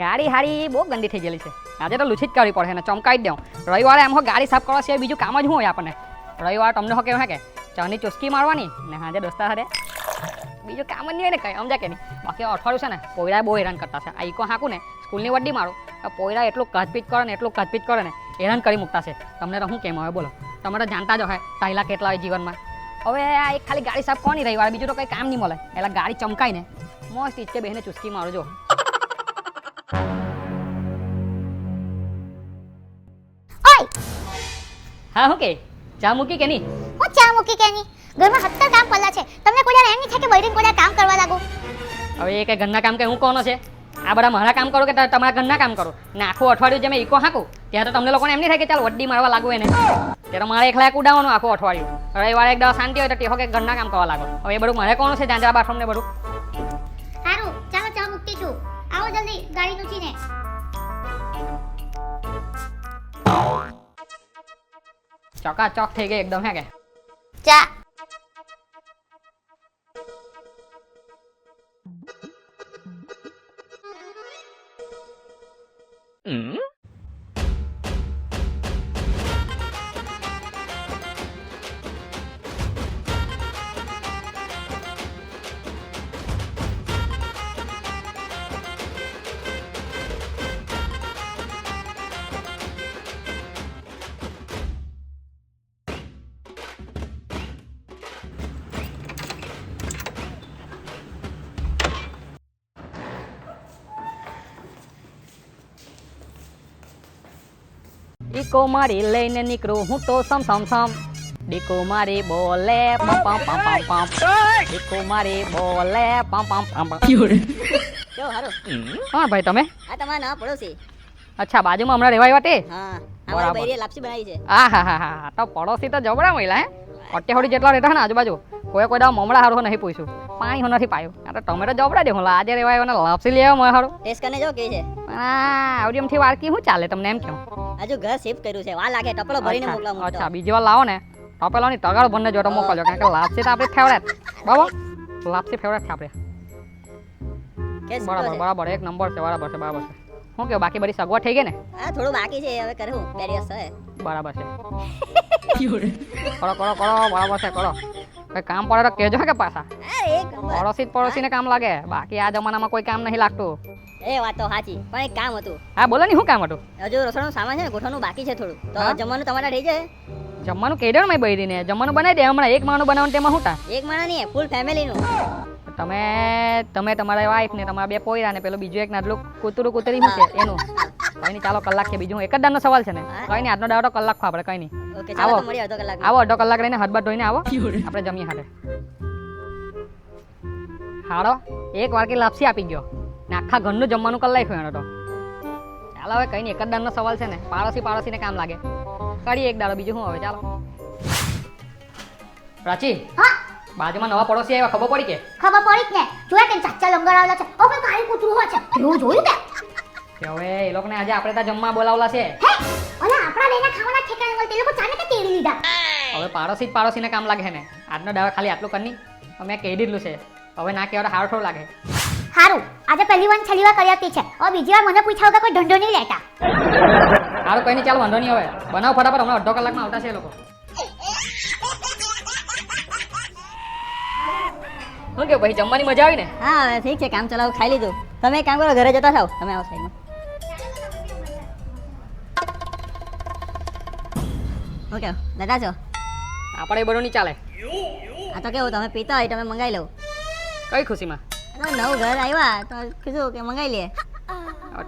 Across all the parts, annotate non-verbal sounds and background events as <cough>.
ગાડી હારી બહુ ગંદી થઈ ગયેલી છે. આજે તો લૂછી જ કરવી પડે ને ચમકાવી જ દઉં. રવિવારે એમ હો ગાડી સાફ કરવા સિવાય બીજું કામ જ હોય આપણને. રવિવારે તમને હો કેવું હે કે ચાની ચુસ્કી મારવાની ને હાજે દોસ્તા હારે બીજું કામ જ નહીં હોય ને કંઈ સમજા કે નહીં? બાકી અઠવાડિયું છે ને પોયરા બહુ હેરાન કરતા છે. આ ઈકો હાંકું ને, સ્કૂલની વડ્ડી મારું. પોયરા એટલું કાચપીચ કરે ને, એટલું કાચપીચ કરે ને, હેરાન કરી મૂકતા છે. તમને તો શું કેમ હવે બોલો? તમે તો જાણતા જ હોય તાઈલા કેટલા હોય જીવનમાં. હવે આ એક ખાલી ગાડી સાફ કોની રવિવારે બીજું તો કંઈ કામ નહીં મળે. એટલે ગાડી ચમકાઈને, મસ્ત ઈચ્છે બહેને ચુસ્કી મારો જો હા હું કે? ચા મૂકી કે નહીં? હું ચા મૂકી કે નહીં? ઘરમાં સત્તર કામ પડ્યા છે. તમને કોઈ એમ નહીં થાય કે બૈરીને કોઈ કામ કરવા લાગો. હવે એ કે ઘરના કામ કે હું કોનો છે? આ બધા મારા કામ કરો કે તમારા ઘરના કામ કરો? ને આખું અઠવાડિયું જે મેં ઈકો હાંકું ત્યારે તો તમને લોકોને એમ નહીં થાય કે ચાલ વડ્ડી મારવા લાગુ એને. ત્યારે મારે એકલા એક ઉડાવવાનું આખું અઠવાડિયું. રવિવારે એક દવા શાંતિ હોય તો ટેહો કે ઘરના કામ કરવા લાગો. હવે એ બધું મારે કોણ છે? જાંજરા બાથરૂમ ને બધું? સારું ચાલો ચા મૂકી છું. આવો જલ્દી ગાડી લૂચીને ચકાચક થઈ ગઈ એકદમ હે કે ઈકો મારી લઈને નીકળું હું તો સમ સમ સમ. ડીકો મારી બોલે પમ પમ પમ પમ પમ. ડીકો મારી બોલે પમ પમ પમ પમ. જો હારો? હા ભાઈ તમે? આ તમારા ના પડોશી. અચ્છા બાજુમાં હમણાં રહેવા આવ્યા તે હા અમારા બૈરીએ લાપસી બનાવી છે. આ હા હા હા તો પડોશી તો જબરા મહિલા હે? હોડી જેટલા રહેતા ને આજુબાજુ. કોઈ કોઈ દાવ મમડા હારો નહીં પૂછ્યું. પાણી હું નથી પાયું. આ તો તમે તો જબરા દે. હું આજે રેવાય લાપસી લેવા હારું. ટેસ્ટ કરીને જો કે છે. પણ આ આવડીમથી વાળકી શું ચાલે તમને એમ કેમ હજુ ઘર શિફ્ટ કર્યું છે વાર લાગે ટપલો ભરીને મોકલાવું અચ્છા બીજી વાર લાવો ને. ટપેલો ની તગાળ બંને જોટો મોકલજો કારણ કે લાપસી તો આપણે ફેવરેટ. બરાબર? લાપસી ફેવરેટ છે આપણે. કેસ બરાબર બરાબર એક નંબર છે બરાબર છે બરાબર છે. શું કે બાકી બધી સગવડ થઈ ગઈ ને? હા થોડું બાકી છે હવે કરું. બે દિવસ છે બરાબર છે. <laughs> કરો કરો કરો બરાબર છે કરો. કઈ કામ પડે તો કેજો કે પાછા. પડોશી પડોશીને કામ લાગે. બાકી આ જમાનામાં કોઈ કામ નહીં લાગતું. એ વાત તો સાચી. પણ એક કામ હતું. હા બોલો ને શું કામ હતું? હજુ રસોડું સામાન છે ને ગોઠવાનું બાકી છે થોડું. તો જમવાનું તમારા થઈ જાય. જમવાનું કહી દો ને. મેં બૈરીને જમવાનું બનાવી દે હમણાં એક માણું બનાવવાનું તેમાં શું એક માણસ નહીં ફૂલ ફેમિલીનું તમે તમે તમારા વાઈફ ને તમારા બે પોયરા ને પેલું બીજું એક નાદલું કૂતરું કૂતરી શું છે એનું? કઈ નહીં ચાલો કલાક છે બીજું એક જ દાનનો સવાલ છે ને. કઈ નહીં આજનો દાડો કલાક ખો આપણે કઈ નહીં. આવો. તો કલાક. આવો અડધો કલાક રહીને હાથ ધોઈને આવો. <laughs> આપણે જમીએ હારે હાડો એક વાડકી લાપસી આપી ગયો આખા ઘરનું જમવાનું કરી નાખ્યું એનો તો. ચાલો હવે કઈ નહીં એક જ દાનનો સવાલ છે ને પાડોશી પાડોશીને કામ લાગે. કરીએ એક દાડો બીજું શું હવે ચાલો. પ્રાચી હા? બાજુમાં નવા પડોશી આવ્યા ખબર પડી કે? ખબર પડી ને. જોયા કે ચાચા લંગર આવેલા છે. ઓ કાળી કૂતરું હોય છે. એવું જોયું કે કે હવે એ લોકોને આજે આપણે ત્યાં જમવા બોલાવલા છે. હે? ઓલા આપણા બેના ખાવાના ઠેકાણે વળતે લોકો ચાને કે તેડી લીધા? હવે પાડોશી પાડોશીને કામ લાગે ને. આજનો દાડો ખાલી આટલું કરની. અમે કહી દીધું છે. હવે ના કહેવા હાર થોડું લાગે. સારું આજે પહેલી વાર છેલ્લી વાર કરી આપી છે. હવે બીજી વાર મને પૂછ્યા વગર કોઈ ધંધો નહીં લેતા. હારું કોઈ નહીં ચાલો વાંધો નહીં હવે. બનાવ ફટાફટ હમણાં અડધો કલાકમાં આવતા છે એ લોકો. શું કે ભાઈ જમવાની મજા આવી ને? હા ઠીક છે કામ ચલાવ ખાઈ લીધું. તમે એક કામ કરો ઘરે જતા થાવ. તમે આવો સાઈડમાં ઓકે દાદા છો આપણે બધું નહીં ચાલે. આ તો કેવું તમે પીતા હોય તમે મંગાવી લો. કઈ ખુશીમાં? નવું ઘર આવ્યા તો કીધું કે મંગાવી લે.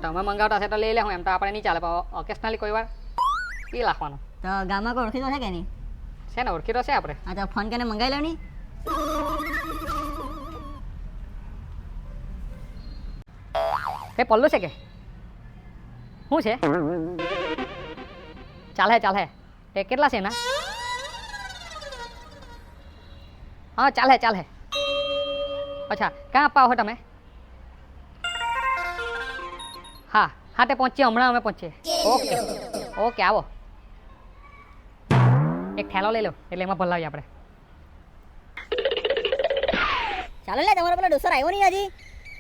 તમે મંગાવતા છે તો લઈ લે હું એમ તો આપણે નહીં ચાલે પણ ઓકેશનલી કોઈ વાર પી લાખવાનું. તો ગામમાં કોઈ ઓળખીતો છે કે નહીં? છે ને ઓળખીતો છે આપણે. હા તો ફોન કરીને મંગાવી લો નહીં કઈ પલ્લું છે કે? શું છે? ચાલે ચાલે. તે કેટલા છે ના હા ચાલે ચાલે. અચ્છા ક્યાં આપવા આવો તમે? હા હા તે પહોંચીએ હમણાં અમે પહોંચીએ. ઓકે ઓકે આવો. એક થેલો લઈ લો એટલે એમાં ભલાવીએ આપણે. ચાલો લે તમારો પેલો ડોસર આવ્યો નહીં હજી?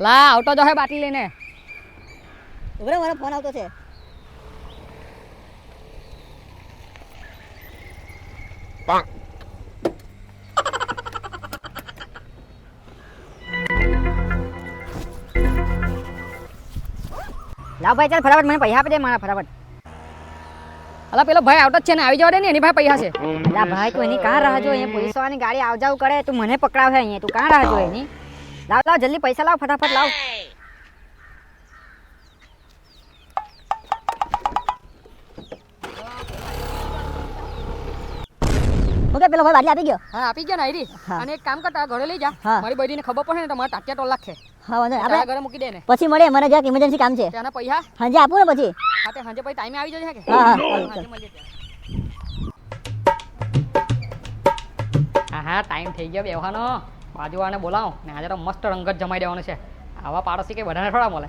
લા આવતો જો હે બાટલી લઈને. ઉભરે મારો ફોન આવતો છે. લાવ ભાઈ ચાલ ફટાફટ મને પૈસા આપી દે મારા ફટાફટ. અલા પેલો ભાઈ આવતો જ છે ને આવી જવા દે ને એની ભાઈ પૈસા છે. લા ભાઈ તું એની કાં રાહ જો અહીંયા પોલીસ વાળાની ગાડી આવ જાવ કરે તું મને પકડાવે અહીંયા. તું કાં રાહ જો એની? લાવ લાવ જલ્દી પૈસા લાવ ફટાફટ લાવ. ઓકે પેલો ભાઈ બાટલી આપી ગયો. હા આપી ગયા ને આઈરી અને એક કામ કરતા ઘરે લઈ જા. મારી બૈરીને ખબર પડે ને તો મારા ટાટિયા ટોલ લાખે હા વાંધો નહીં. આપણે ઘરે મૂકી દે ને. પછી મળે મને જરાક ઇમરજન્સી કામ છે. પૈસા? સાંજે આપું ને પછી. હા તે સાંજે પછી ટાઈમે આવી જશે કે? હા, હા, મળીએ હા હા ટાઈમ થઈ ગયો બેહવાનો. બાજુવાળાને બોલાવો. ને આજે તો મસ્ત રંગત જમાઈ દેવાનો છે. આવા પાડોશી કે બધાને થોડા મળે.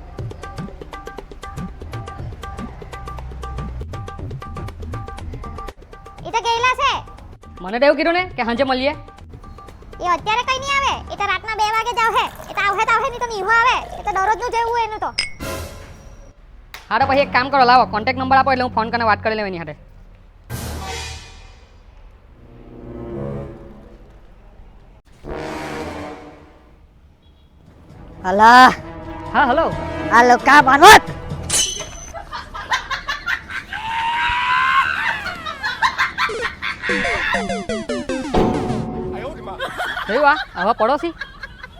એ તો ગયેલા છે. મને તો એવું કીધું ને કે સાંજે મળીએ. એ અત્યારે કઈ નહીં આવે. એ તો રાતના બે વાગે જાવ આવશે. એ તો તો નીહો આવે. એ તો દરરોજનું જેવું એનું તો. હા તો પછી એક કામ કરો લાવો. કોન્ટેક્ટ નંબર આપો એટલે હું ફોન કરીને વાત કરી લેવા એની અલા હા હલો. હલો કા માનવત જોયું આ? હવે પડોશી?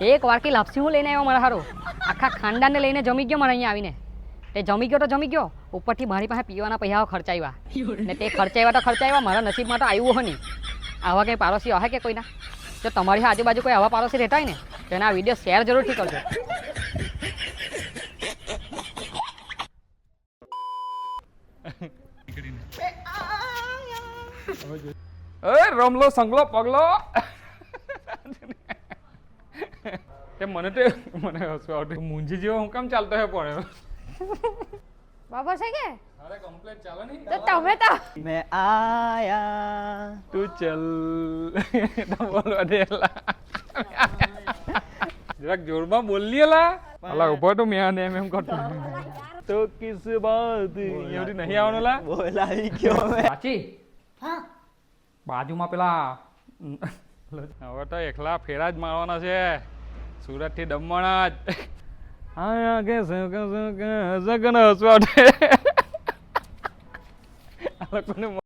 એક વારકી લાપસી હું લઈને આવ્યો મારા હારું. આખા ખાનદાનને લઈને જમી ગયો મારે અહીંયા આવીને. તે જમી ગયો તો જમી ગયો, ઉપરથી મારી પાસે પીવાના પૈસાઓ ખર્ચાવ્યા ને તે ખર્ચાવ્યા તો ખર્ચાવ્યા મારા નસીબમાં તો આવ્યું હોય નહીં આવા કંઈ પાડોશી આવે કે કોઈના? જો તમારી આજુબાજુ કોઈ આવા પાડોશી રહેતા હોય ને, તો એના વીડિયો શેર જરૂરથી કરજો. એ, રમલો, સંગલો, પગલો. તે મને તે મને હસવા આવતું મુંજી જેવો હું કેમ ચાલતો હે પણ? બાબા છે કે? અરે કમ્પ્લેટ ચાલે નહીં. તો તમે તો મે આયા તું ચલ. તો બોલવા જરાક જોરમાં બોલી એલા. અલા ઊભો તો મેં આને એમ એમ કરતો. તો કિસ બાત એવડી નહીં આવવાનું લા બોલાવી ગયો મેં સાચી? બાજુમાં પેલા હવે તો એકલા ફેરા જ મારવાના છે. સુરતથી દમણ જ. હા કે સગન હસવા આ લોકોને